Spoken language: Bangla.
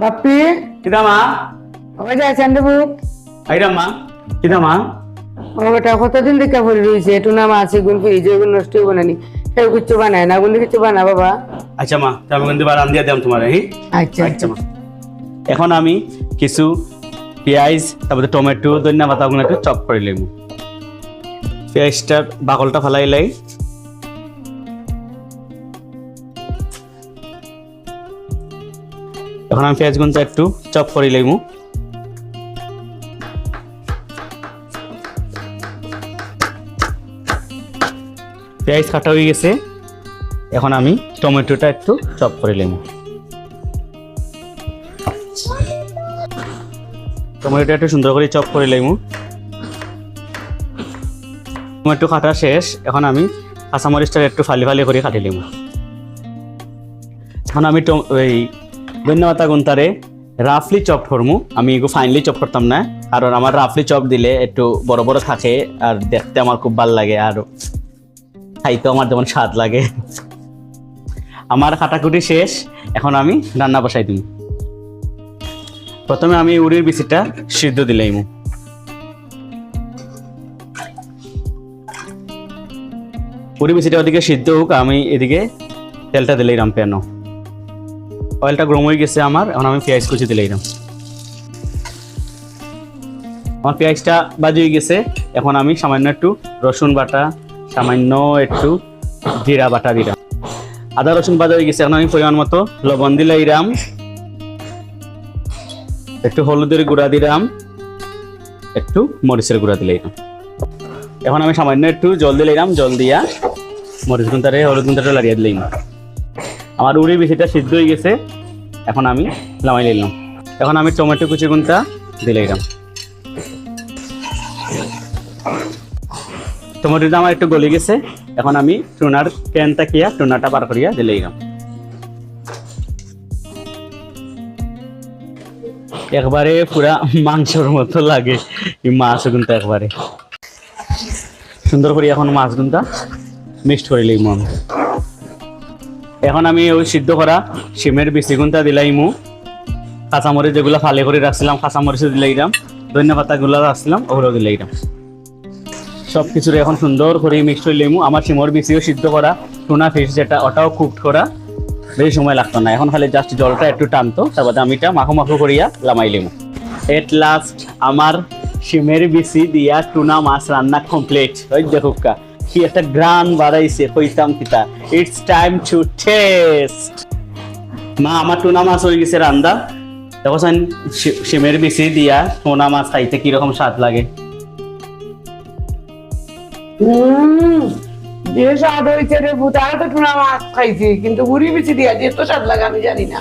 বাপ্পি? কিদামা? ওই যে চান্দবু আইরামা কিদামা? ও বেটা কতদিন থেকে পড়ে রয়েছে? নাম আছে গুণ ফ্রিজ এগুলো নষ্ট হইব না নি। কেউ কিছু বানায় না গুণ কিছু বানা বাবা। আচ্ছা মা তো আমি কিন্তু বারান দিয়ে দিলাম তোমার হ্যাঁ? আচ্ছা আচ্ছা। মা। এখন আমি কিছু পেঁয়াজ তারপরে টমেটো ধনিয়া পাতাগুলো একটু চপ করে লইব পেঁয়াজটার বাকলটা ফেলাই লাই। এখন আমি পেঁয়াজ গুনটা একটু চপ করে লইমু পেঁয়াজ কাটা হয়ে গেছে। এখন আমি টমেটোটা একটু চপ করে লইমু টমেটোটা একটু সুন্দর করে চপ করে লইমু টমেটো কাটা শেষ। এখন আমি কাঁচামরিচটা একটু ফালি ফালি করে কাটি লিমু এখন আমি ওই ধন্যবাদ গুনতারে রাফলি চপ করমু। আমি এগু ফাইনলি চপ করতাম না। কারণ আমার রাফলি চপ দিলে একটু বড় বড় থাকে আর দেখতে আমার খুব ভালো লাগে আর খাইতে আমার যেমন স্বাদ লাগে। আমার কাটাকুটি শেষ। এখন আমি রান্না বসাই দিই প্রথমে আমি উড়ির বিচিটা সিদ্ধ দিলাইমু উড়ি বিচিটা ওদিকে সিদ্ধ হোক, আমি এদিকে তেলটা দিলেই রাম পেন অয়েলটা গরম হয়ে গেছে আমার, এখন আমি পেঁয়াজ কুচি দিলেই রাম আমার পেঁয়াজটা বাজি হয়ে গেছে, এখন আমি সামান্য একটু রসুন বাটা, সামান্য একটু জিরা বাটা দিলাম। আদা রসুন বাজা হয়ে গেছে, এখন আমি পরিমাণ মতো লবণ দিলাইরাম একটু হলুদের গুঁড়া দিলাম, একটু মরিচের গুঁড়া দিলাম। এখন আমি সামান্য একটু জল দিলাম, জল দিয়া মরিচ গুঁতারে হলুদ গুঁতারে লাড়িয়ে দিলাম। আমার উড়ি বেশিটা সিদ্ধ হয়ে গেছে। এখন আমি লামাই নিলাম। এখন আমি টমেটো কুচি গুঁতা দিলাম টমেটোটা আমার একটু গলে গেছে। এখন আমি টুনার ক্যান তাকিয়া টুনাটা বার করিয়া দিলে দিলাম একবারে পুরা মাংসের মতো লাগে মাছ গুনটা একবারে। সুন্দর করে এখন মাছ গুনটা মিক্সড করে লইমু আমি। এখন আমি ওই সিদ্ধ করা শিমের বেশি গুনটা দিলাইমু কাঁচামরিচ যেগুলো ফালে করে রাখছিলাম কাঁচামরিচ দিলাইলাম ধনিয়া পাতাগুলো রাখছিলাম ওগুলো দিলাইলাম সব কিছুর এখন সুন্দর করে মিক্স করে লইমু আমার শিমর বেশিও সিদ্ধ করা টুনা ফিশ যেটা, ওটাও কুকড করা বেশি সময় লাগতো না। এখন খালি জাস্ট জলটা একটু টানতো তারপরে আমি এটা মাখো মাখো করিয়া লামাইলিম এট লাস্ট আমার শিমের বিচি দিয়া টুনা মাছ রান্না কমপ্লিট ওই দেখুকা কি একটা গ্রান বাড়াইছে, কইতাম ইটস টাইম টু টেস্ট মা, আমার টুনা মাছ হয়ে গেছে রান্দা। দেখো শিমের বিচি দিয়া টুনা মাছ খাইতে কীরকম স্বাদ লাগে। স্বাদ হয়েছে রে তো মাছ খাইছি, কিন্তু বিচি দিয়া তো স্বাদ লাগে আমি জানি না।